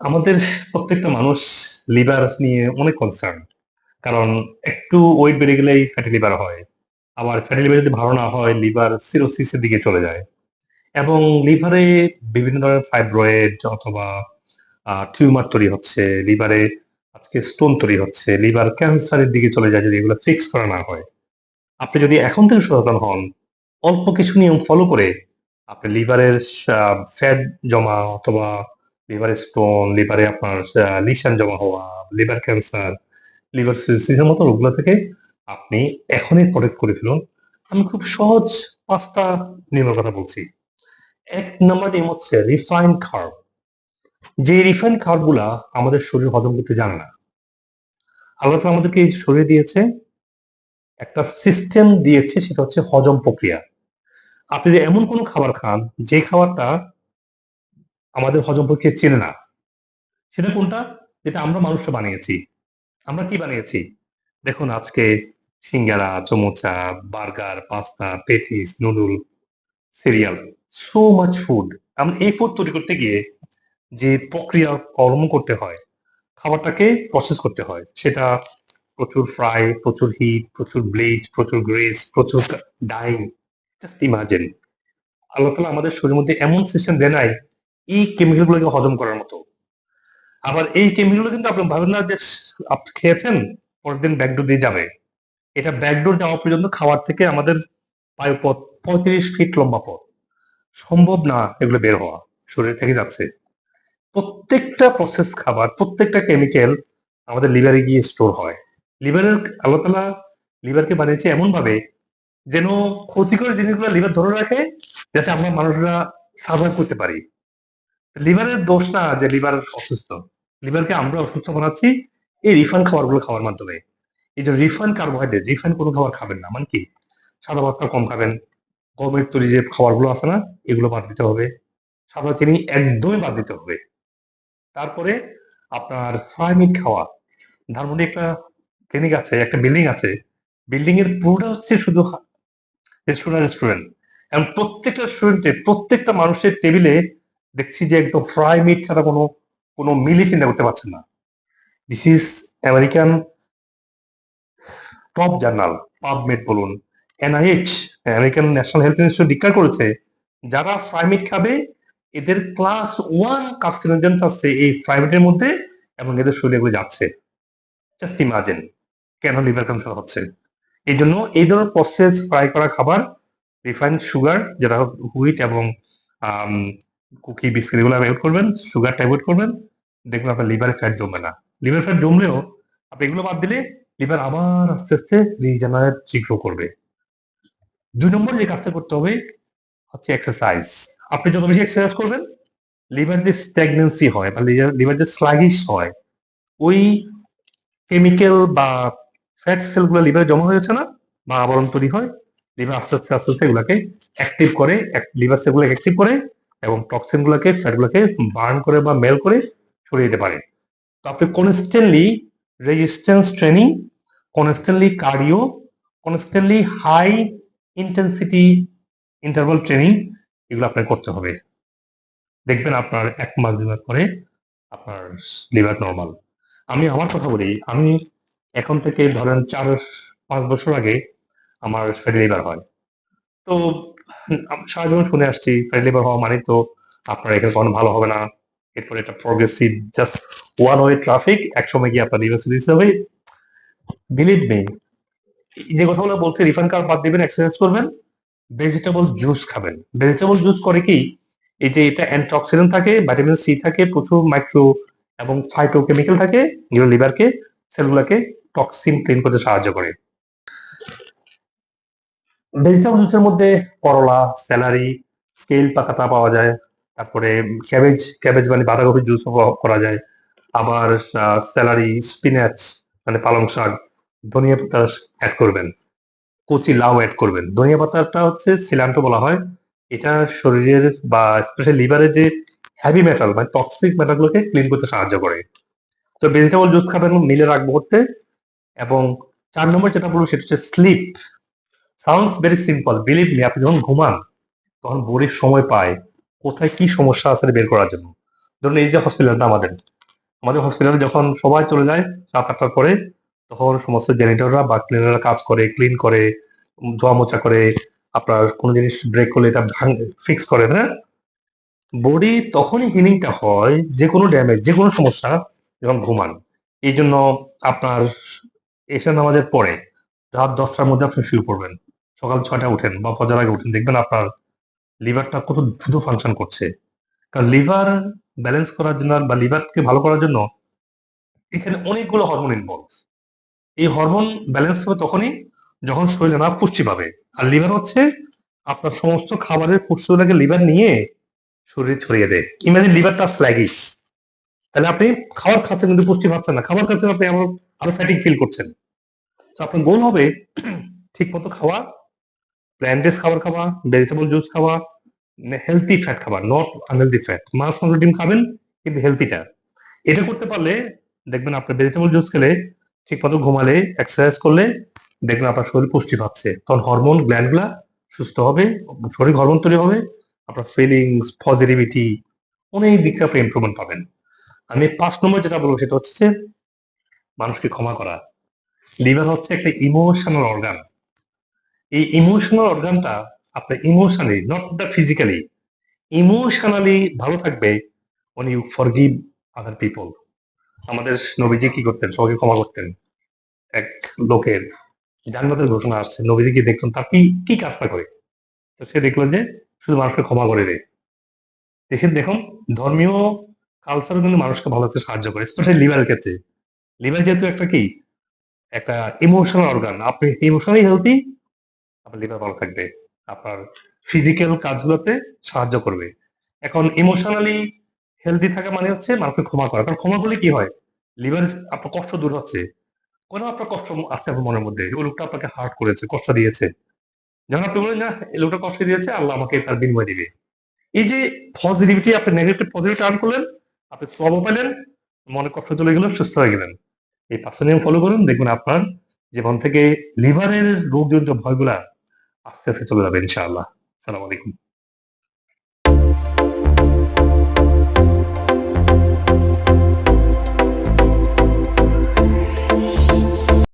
আমাদের প্রত্যেকটা মানুষ লিভার নিয়ে অনেক কনসার্ন কারণ একটু ওয়েট বেড়ে গেলেই ফ্যাটি লিভার হয়। আবার ফ্যাটি লিভার যদি ভালো না হয় লিভার সিরোসিসের দিকে চলে যায়। এবং লিভারে বিভিন্ন ধরনের ফাইব্রয়েড অথবা টিউমার তৈরি হচ্ছে। লিভারে আজকে স্টোন তৈরি হচ্ছে। লিভার ক্যান্সারের দিকে চলে যায় যদি এগুলো ফিক্স করা না হয়। আপনি যদি এখন থেকে সচেতন হন, অল্প কিছু নিয়ম ফলো করে আপনি লিভারের ফ্যাট জমা অথবা লিভারে স্টোন লিভারে আপনার লিশান জমা হওয়া লিভার ক্যান্সার লিভার সিরোসিসের মতো রোগগুলো থেকে আপনি এখনই প্রোটেক্ট করে ফেলুন। আমি খুব সহজ পাঁচটা নিয়মের কথা বলছি। এক নম্বর নিয়ম হচ্ছে রিফাইন খার্ব যে রিফাইন খার্বগুলা আমাদের শরীর হজম করতে জানে না, আল্লাহ আমাদেরকে এই শরীর দিয়েছে, একটা সিস্টেম দিয়েছে, সেটা হচ্ছে হজম প্রক্রিয়া। আপনি এমন কোনো খাবার খান, যে খাবারটা আমাদের হজম প্রক্রিয়া চেনে না। সেটা কোনটা? যেটা আমরা মানুষরা বানিয়েছি। আমরা কি বানিয়েছি? দেখুন, আজকে singara samosa burger, pasta, patties, noodle, cereal so much food আমরা এই ফুড তৈরি করতে গিয়ে যে প্রক্রিয়া কর্ম করতে হয়, খাবারটাকে প্রসেস করতে হয়, সেটা প্রচুর ফ্রাই প্রচুর হিট প্রচুর ব্লিচ প্রচুর গ্রেস প্রচুর ডাইং জাস্ট ইমাজিন আল্লাহ তালা আমাদের শরীরের মধ্যে এমন সিস্টেম দেয় নাই এই কেমিক্যাল গুলোকে হজম করার মতো। আবার এই কেমিক্যাল কিন্তু আপনি ভাবেন না যে আপনি খেয়েছেন পরের দিন ব্যাকডোর দিয়ে যাবে। এটা ব্যাকডোর যাওয়া পর্যন্ত খাবার থেকে আমাদের বায়ুপথ পঁয়ত্রিশ ফিট লম্বা পথ। সম্ভব না এগুলো বের হওয়া, শরীর থেকে যাচ্ছে। প্রত্যেকটা প্রসেস খাবার, প্রত্যেকটা কেমিক্যাল আমাদের লিভারে গিয়ে স্টোর হয়। লিভারের আল্লাহ তালা লিভারকে বানিয়েছে এমন ভাবে যেন ক্ষতিকর জিনিসগুলো লিভার ধরে রাখে, যাতে আমরা মানুষরা সার্ভাইভ করতে পারি। লিভারের দোষ না যে লিভার অসুস্থ। লিভারকে আমরা অসুস্থ বানাচ্ছি এই রিফাইন খাবারগুলো খাওয়ার মাধ্যমে। এই যে রিফাইন কার্বোহাইড্রেট, রিফাইন কোনো খাবার খাবেন না। মানে কি? সাদা ভাতটা কম খাবেন, গমের তৈরি যে খাবারগুলো আছে না, এগুলো বাদ দিতে হবে। সাদা চিনি একদমই বাদ দিতে হবে। তারপরে আপনার ফ্রাই মিট খাওয়া। ধানমন্ডি একটা ক্লিনিক আছে, একটা বিল্ডিং আছে। বিল্ডিং এর পুরোটা হচ্ছে শুধু রেস্টুরেন্ট রেস্টুরেন্ট এবং প্রত্যেকটা রেস্টুরেন্টে প্রত্যেকটা মানুষের টেবিলে দেখছি যে একদম ফ্রাই মিট ছাড়া কোনো কোনো মিলই চিন্তা করতে পারছেন না। This is American top journal PubMed বলুন NIH American national health institute declare করেছে, যারা ফ্রাই মিট খাবে, এদের ক্লাস ওয়ান কার্সিনোজেন্স আছে এই ফ্রাই মিটের মধ্যে এবং এদের শরীরে এগুলো যাচ্ছে। জাস্ট ইমাজিন কেন লিভার ক্যান্সার হচ্ছে? এই জন্য এই ধরনের প্রসেস ফ্রাই করা খাবার রিফাইন্ড সুগার যেটা হুইট এবং কুকি, বিস্কিট এগুলো অ্যাভয়েড করবেন সুগারটা অ্যাভয়েড করবেন। দেখবেন আপনার লিভারে ফ্যাট জমবে না। লিভার ফ্যাট জমলেও আপনি এগুলো বাদ দিলে লিভার আবার আস্তে আস্তে রিজেনারেট শীঘ্র করবে। দুই নম্বর যে কাজটা করতে হবে হচ্ছে এক্সারসাইজ আপনি যত বেশি এক্সারসাইজ করবেন লিভার যে স্ট্যাগনেন্সি হয় বা লিভার যে স্লাগিশ হয়, ওই কেমিক্যাল বা ফ্যাট সেলগুলো লিভারে জমা হয়েছে না, বা আবরণ তৈরি হয় লিভার আস্তে আস্তে আস্তে আস্তে এগুলাকে অ্যাক্টিভ করে লিভার সেলগুলোকে অ্যাক্টিভ করে এবং টক্সিন গুলোকে ফ্যাট গুলোকে বার্ন করে বা মেল করে সরিয়ে দিতে পারে। তো আপনি constantly resistance training constantly cardio constantly high intensity interval training এগুলো আপনার করতে হবে। দেখবেন আপনার এক মাস, দুই মাস পরে আপনার লিভার নর্মাল আমি আমার কথা বলি, আমি এখন থেকে ধরেন চার, পাঁচ বছর আগে আমার ফ্যাটি লিভার হয়। তো সারা জীবন শুনে আসছি ফ্যাটি লিভার হওয়া মানে তো আপনার এখানে কখনো ভালো হবে না। এরপরে এটা progressive just one way traffic একসময় গিয়ে আপনার লিভার সিরিজ হবে বিলিভ মি যে কথাগুলো বলছে রিফান্ড কার্ড বাদ দিবেন এক্সারসাইজ করবেন ভেজিটেবল জুস খাবেন। ভেজিটেবল জুস করে কি, এই যে এটা অ্যান্টিঅক্সিডেন্ট থাকে ভিটামিন সি থাকে, প্রচুর মাইক্রো এবং ফাইটোকেমিক্যাল থাকে, যেগুলো লিভারকে সেলগুলোকে টক্সিন ক্লিন করতে সাহায্য করে। ভেজিটেবল জুসের মধ্যে করলা স্যালারি কেল পাতাটা পাওয়া যায়। তারপরে ক্যাবেজ ক্যাবেজ মানে বাঁধাকপি জুস করা যায়। আবার স্যালারি স্পিনাচ মানে পালং শাক, ধনিয়া পাতা অ্যাড করবেন। কচি লাউ অ্যাড করবেন। ধনিয়া পাতাটা হচ্ছে সিলান্টো বলা হয়। এটা শরীরের বা স্পেশালি লিভারের যে হ্যাভি মেটাল মানে টক্সিক মেটালগুলোকে ক্লিন করতে সাহায্য করে। তো ভেজিটেবল জুস খাবেন, মিলে রাখব করতে এবং চার নম্বর যেটা বলব সেটা হচ্ছে sleep sounds very simple believe me আপনি যখন ঘুমান, তখন বডির সময় পায় কোথায় কি সমস্যা আছে বের করার জন্য। ধরুন এই যে হসপিটালটা আমাদের। আমাদের হসপিটালে যখন সবাই চলে যায় সাত আটটার পরে, তখন সমস্ত জেনিটররা বা ক্লিনাররা কাজ করে ক্লিন করে, ধোয়া মোছা করে, আপনার কোনো জিনিস ব্রেক করলে এটা ফিক্স করে না? বডি তখনই হিলিংটা হয় যে কোনো ড্যামেজ যে কোনো সমস্যা যখন ঘুমান। এই জন্য আপনার এশা নামাজের পরে রাত দশটার মধ্যে আপনি শুয়ে পড়বেন। সকাল ছয়টা উঠেন বা ফজর আগে উঠেন, দেখবেন আপনার লিভারটা কত দ্রুত ফাংশন করছে। কারণ লিভার ব্যালেন্স করার জন্য বা লিভারকে ভালো করার জন্য এখানে অনেকগুলো হরমোন ইনভলভ এই হরমোন ব্যালেন্স হবে তখনই যখন শরীরে না পুষ্টি পাবে। আর লিভার হচ্ছে আপনার সমস্ত খাবারের পুষ্টিগুলোকে লিভার নিয়ে শরীরে ছড়িয়ে দেয়। ইমাজিন লিভারটা স্ল্যাগিস তাহলে আপনি খাবার খাচ্ছেন কিন্তু পুষ্টি পাচ্ছেন না। খাবার খাচ্ছেন আপনি আরও আরও ফ্যাটিক ফিল করছেন। তো আপনার গোল হবে ঠিক মতো খাওয়া প্ল্যান্টেস খাবার খাওয়া ভেজিটেবল জুস খাওয়া হেলদি ফ্যাট খাবার নট আনহেলদি ফ্যাট মাছ, মাংস, ডিম খাবেন, কিন্তু হেলদিটা এটা করতে পারলে দেখবেন আপনার ভেজিটেবল জুস খেলে ঠিক মতো ঘুমালে এক্সারসাইজ করলে দেখবেন আপনার শরীর পুষ্টি পাচ্ছে। তখন হরমোন গ্ল্যান্ডগুলা সুস্থ হবে, শরীর হরমোন তৈরি হবে, আপনার ফিলিংস পজিটিভিটি অনেক দিক থেকে আপনি ইমপ্রুভমেন্ট পাবেন। আমি পাঁচ নম্বর যেটা বলব সেটা হচ্ছে মানুষকে ক্ষমা করা। লিভার হচ্ছে একটা ইমোশনাল অর্গান এই ইমোশনাল অর্গানটা আপনার emotionally not the physically emotionally ভালো থাকবে when you forgive other people. আমাদের নবীজি কি করতেন? সবাইকে ক্ষমা করতেন। এক লোকের জান্নাতের ঘোষণা আসছে। নবীজি কি দেখলেন, তার কি কি কাজটা করে? তো সে দেখল যে, শুধু মানুষকে ক্ষমা করে দেয় দেখে দেখুন, ধর্মীয় কালচার কিন্তু মানুষকে ভালো হতে সাহায্য করে স্পেশালি লিভারের ক্ষেত্রে। লিভার যেহেতু একটা কি? একটা ইমোশনাল অর্গান আপনি ইমোশনালি আপনার লিভার ভালো থাকবে। আপনার ফিজিক্যাল কাজগুলোতে সাহায্য করবে। এখন ইমোশনালি হেলদি থাকা মানে হচ্ছে মানুষকে ক্ষমা করা। কারণ ক্ষমা করলে কি হয়? লিভার আপনার কষ্ট দূর হচ্ছে। কোনো আপনার কষ্ট আছে আপনার মনের মধ্যে? ওই লোকটা আপনাকে হার্ট করেছে, কষ্ট দিয়েছে। যখন আপনি বলেন না, এই লোকটা কষ্ট দিয়েছে, আল্লাহ আমাকে তার বিনিময় দিবে। এই যে পজিটিভিটি আপনি নেগেটিভ পজিটিভ টার্ন করলেন, আপনি সবও পেলেন মনে কষ্ট চলে গেল, সুস্থ হয়ে গেলেন। এই পাঁচটা নিয়ম ফলো করুন, দেখবেন আপনার জীবন থেকে লিভারের রোগ জনিত ভয়গুলা আস্তে আস্তে চলে যাবে ইনশাআল্লাহ সালাম আলাইকুম